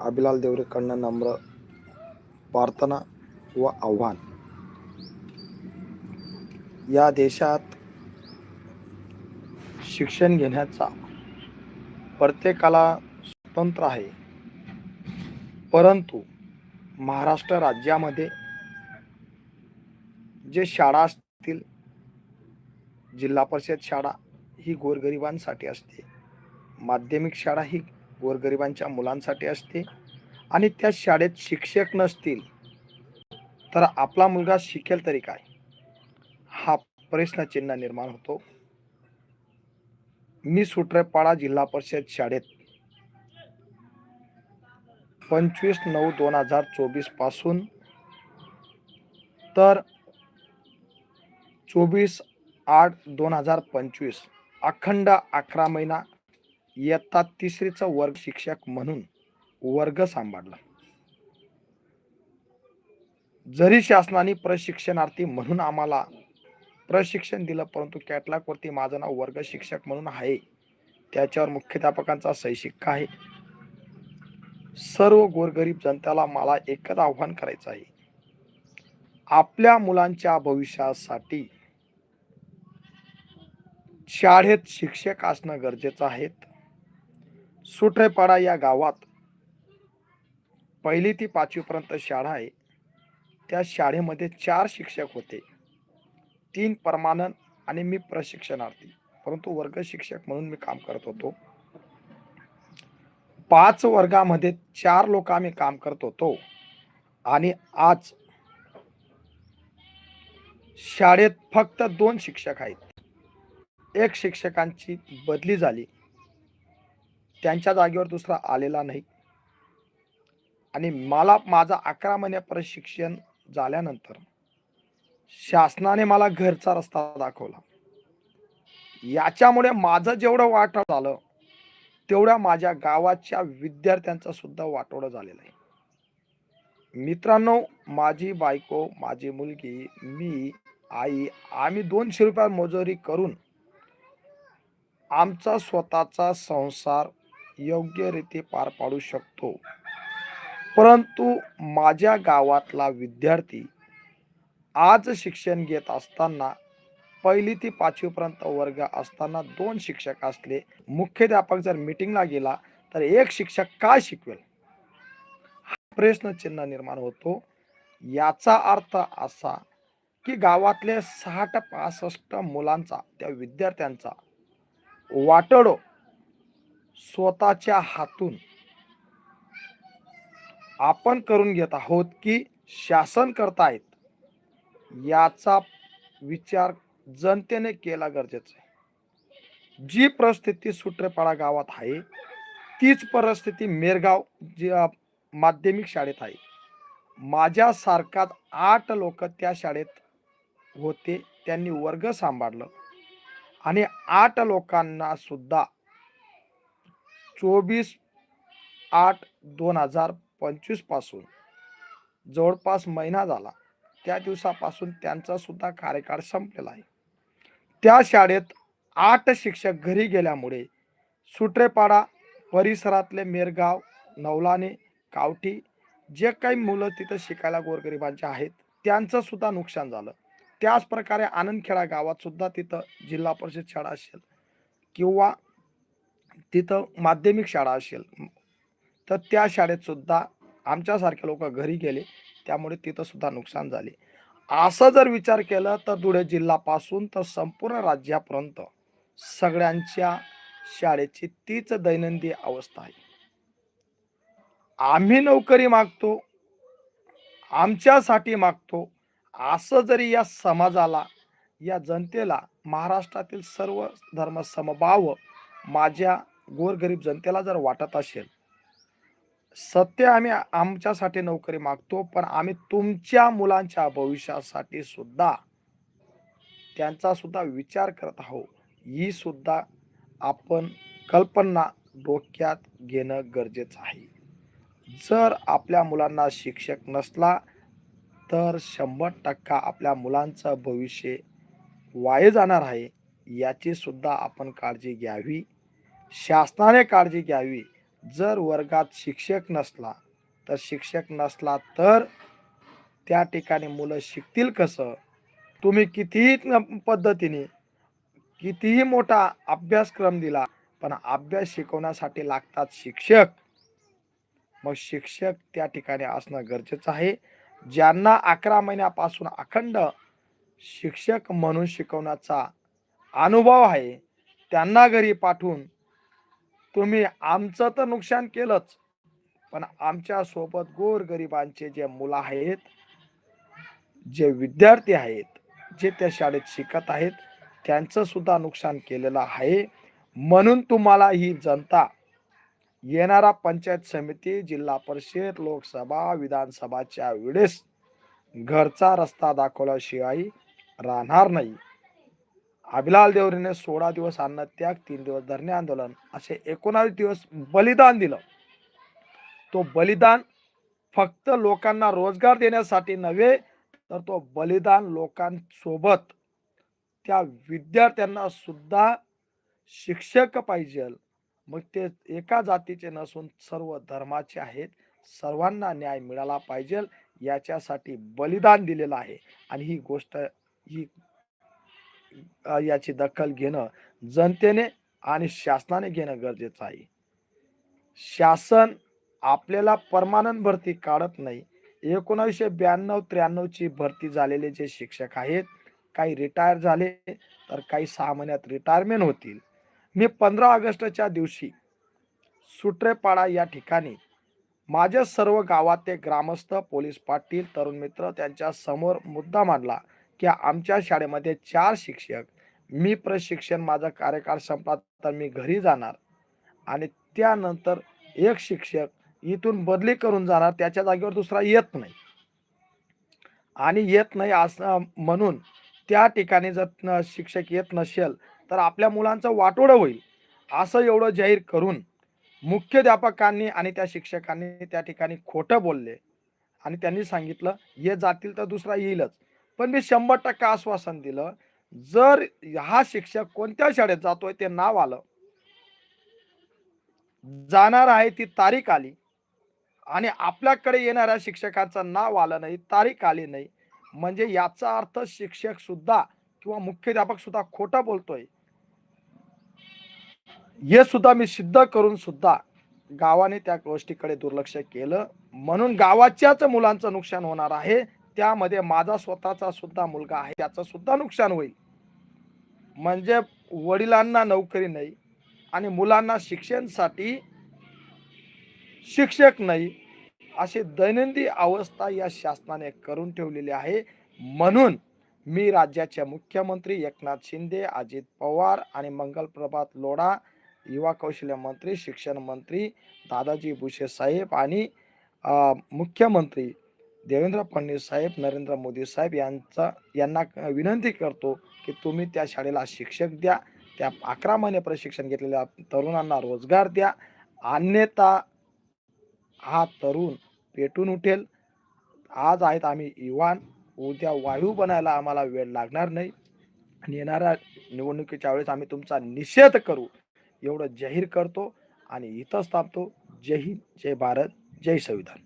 अभिलाल देवरेकडनं नम्र प्रार्थना व आव्हान. या देशात शिक्षण घेण्याचा प्रत्येकाला स्वतंत्र आहे. परंतु महाराष्ट्र राज्यामध्ये जे शाळा असतील जिल्हा परिषद शाळा ही गोरगरिबांसाठी असते. माध्यमिक शाळा ही गोरगरिबांच्या मुलांसाठी असते आणि त्या शाळेत शिक्षक नसतील तर आपला मुलगा शिकेल तरी काय? हा प्रश्नचिन्ह निर्माण होतो. मी सुट्रेपाडा जिल्हा परिषद शाळेत पंचवीस नऊ दोन हजार चोवीसपासून तर चोवीस आठ दोन हजार पंचवीस अखंड अकरा महिना इयत्ता तिसरीचा वर्ग शिक्षक म्हणून वर्ग सांभाळला. जरी शासनाने प्रशिक्षणार्थी म्हणून आम्हाला प्रशिक्षण दिलं परंतु कॅटलॉगवरती माझं नाव वर्ग शिक्षक म्हणून आहे. त्याच्यावर मुख्याध्यापकांचा सही शिक्का आहे. सर्व गोरगरीब जनतेला मला एकच आव्हान करायचं आहे. आपल्या मुलांच्या भविष्यासाठी शाळेत शिक्षक असणं गरजेचं आहे. सुट्रेपाडा या गावात. पहिली ती पाचवीपर्यंत शाळा आहे. त्या शाळेमध्ये चार शिक्षक होते. तीन परमानंद आणि मी प्रशिक्षणार्थी. परंतु वर्ग शिक्षक म्हणून मी काम करत होतो. पाच वर्गामध्ये चार लोक आम्ही काम करत होतो. आणि आज शाळेत फक्त दोन शिक्षक आहेत. एक शिक्षकांची बदली झाली. त्यांच्या जागेवर दुसरा आलेला नाही. आणि मला माझा अकरा महिने प्रशिक्षण झाल्यानंतर शासनाने मला घरचा रस्ता दाखवला. याच्यामुळे माझं जेवढं वाट झालं तेवढ्या माझ्या गावाच्या विद्यार्थ्यांचं सुद्धा वाटोडं झालेलं आहे. मित्रांनो माझी बायको माझी मुलगी मी आई आम्ही दोनशे रुपया मजुरी करून आमचा स्वतःचा संसार योग्यरीती पार पाडू शकतो. परंतु माझ्या गावातला विद्यार्थी आज शिक्षण घेत असताना पहिली ते पाचवीपर्यंत वर्ग असताना दोन शिक्षक असले. मुख्याध्यापक जर मीटिंगला गेला तर एक शिक्षक काय शिकवेल? हा प्रश्नचिन्ह निर्माण होतो. याचा अर्थ असा की गावातले साठ पासष्ट मुलांचा त्या विद्यार्थ्यांचा वाटडो स्वतःच्या हातून आपण करून घेत आहोत की शासन करतायत याचा विचार जनतेने केला गरजेचं आहे. जी परिस्थिती सुट्रेपाडा गावात आहे तीच परिस्थिती मेरगाव जे माध्यमिक शाळेत आहे. माझ्यासारखाच आठ लोक त्या शाळेत होते त्यांनी वर्ग सांभाळलं. आणि आठ लोकांना सुद्धा चोवीस आठ दोन हजार पंचवीसपासून जवळपास महिना झाला. त्या दिवसापासून त्यांचा सुद्धा कार्यकाळ संपलेला आहे. त्या शाळेत आठ शिक्षक घरी गेल्यामुळे सुट्रेपाडा परिसरातले मेरगाव नवलाने कावठी जे काही मुलं तिथं शिकायला गोरगरिबांचे आहेत त्यांचं सुद्धा नुकसान झालं. त्याच प्रकारे आनंदखेडा गावात सुद्धा तिथं जिल्हा परिषद शाळा असेल किंवा तिथं माध्यमिक शाळा असेल. तर त्या शाळेत सुद्धा आमच्यासारखे लोक घरी गेले. त्यामुळे तिथं सुद्धा नुकसान झाले. असं जर विचार केला तर धुळे जिल्ह्यापासून तर संपूर्ण राज्यापर्यंत सगळ्यांच्या शाळेची तीच दैनंदिन अवस्था आहे. आम्ही नोकरी मागतो आमच्यासाठी मागतो. असं जरी या समाजाला या जनतेला महाराष्ट्रातील सर्व धर्म समभाव माझ्या गोरगरीब जनतेला जर वाटत असेल सत्य आम्ही आमच्यासाठी नोकरी मागतो पण आम्ही तुमच्या मुलांच्या भविष्यासाठी सुद्धा त्यांचा सुद्धा विचार करत आहोत. ही सुद्धा आपण कल्पना डोक्यात घेणं गरजेचं आहे. जर आपल्या मुलांना शिक्षक नसला तर शंभर टक्का आपल्या मुलांचं भविष्य वाये जाणार आहे याची सुद्धा आपण काळजी घ्यावी. शासनाने काळजी घ्यावी. जर वर्गात शिक्षक नसला तर शिक्षक नसला तर त्या ठिकाणी मुलं शिकतील कसं? तुम्ही कितीही न- पद्धतीने कितीही मोठा अभ्यासक्रम दिला पण अभ्यास शिकवण्यासाठी लागतात शिक्षक. मग शिक्षक त्या ठिकाणी असणं गरजेचं आहे. ज्यांना अकरा महिन्यापासून अखंड शिक्षक म्हणून शिकवण्याचा अनुभव आहे त्यांना घरी पाठवून तुम्ही आमचं तर नुकसान केलंच पण आमच्यासोबत गोरगरिबांचे जे मुलं आहेत जे विद्यार्थी आहेत जे त्या शाळेत शिकत आहेत त्यांचं सुद्धा नुकसान केलेलं आहे. म्हणून तुम्हाला ही जनता येणारा पंचायत समिती जिल्हा परिषद लोकसभा विधानसभाच्या वेळेस घरचा रस्ता दाखवल्याशिवाय राहणार नाही. अभिलाल देवरीने सोळा दिवस अन्न त्याग तीन दिवस धरणे आंदोलन असे एकोणावीस दिवस बलिदान दिलं. तो बलिदान फक्त लोकांना रोजगार देण्यासाठी नव्हे तर तो बलिदान लोकांसोबत त्या विद्यार्थ्यांना सुद्धा शिक्षक पाहिजे. मग ते एका जातीचे नसून सर्व धर्माचे आहेत. सर्वांना न्याय मिळाला पाहिजे. याच्यासाठी बलिदान दिलेलं आहे. आणि ही गोष्ट ही याची दखल घेणं जनतेने आणि शासनाने घेणं गरजेचं आहे. शासन आपल्याला परमानंट भरती काढत नाही. एकोणावीसशे ब्याण्णव त्र्याण्णवची भरती झालेले जे शिक्षक आहेत काही रिटायर झाले तर काही सहा महिन्यात रिटायरमेंट होतील. मी पंधरा ऑगस्टच्या दिवशी सुट्रेपाडा या ठिकाणी माझ्या सर्व गावात ते ग्रामस्थ पोलीस पाटील तरुण मित्र त्यांच्यासमोर मुद्दा मांडला. की आमच्या शाळेमध्ये चार शिक्षक मी प्रशिक्षण माझा कार्यकाळ संपला तर मी घरी जाणार आणि त्यानंतर एक शिक्षक इथून बदली करून जाणार त्याच्या जागेवर दुसरा येत नाही. आणि येत नाही असं म्हणून त्या ठिकाणी जर शिक्षक येत नसेल तर आपल्या मुलांचं वाटोडं होईल. असं एवढं जाहीर करून मुख्याध्यापकांनी आणि त्या शिक्षकांनी त्या ठिकाणी खोटं बोलले आणि त्यांनी सांगितलं ये जातील तर दुसरा येईलच. पण मी शंभर टक्के आश्वासन दिलं. जर हा शिक्षक कोणत्या शाळेत जातोय ते नाव आलं. जाणार आहे ती तारीख आली. आणि आपल्याकडे येणाऱ्या शिक्षकाचं नाव आलं नाही तारीख आली नाही. म्हणजे याचा अर्थ शिक्षक सुद्धा किंवा मुख्याध्यापक सुद्धा खोटं बोलतोय. हे सुद्धा मी सिद्ध करून सुद्धा गावाने त्या गोष्टीकडे दुर्लक्ष केलं. म्हणून गावाच्याच मुलांचं नुकसान होणार आहे. त्यामध्ये माझा स्वतःचा सुद्धा मुलगा आहे. त्याचं सुद्धा नुकसान होईल. म्हणजे वडिलांना नोकरी नाही आणि मुलांना शिक्षणासाठी शिक्षक नाही अशी दैनंदिन अवस्था या शासनाने करून ठेवलेली आहे. म्हणून मी राज्याचे मुख्यमंत्री एकनाथ शिंदे अजित पवार आणि मंगलप्रभात लोढा युवा कौशल्य मंत्री शिक्षण मंत्री दादाजी भुसे साहेब आणि मुख्यमंत्री देवेंद्र फडणवीस साहेब नरेंद्र मोदी साहेब यांचा यांना विनंती करतो की तुम्ही त्या शाळेला शिक्षक द्या त्या अकरा महिने प्रशिक्षण घेतलेल्या तरुणांना रोजगार द्या. अन्यथा हा तरुण पेटून उठेल. आज आहेत आम्ही इवान उद्या वायू बनायला आम्हाला वेळ लागणार नाही. आणि येणाऱ्या निवडणुकीच्या वेळेस आम्ही तुमचा निषेध करू. एवढं जाहीर करतो आणि इथंच थांबतो. जय हिंद जय भारत जय संविधान.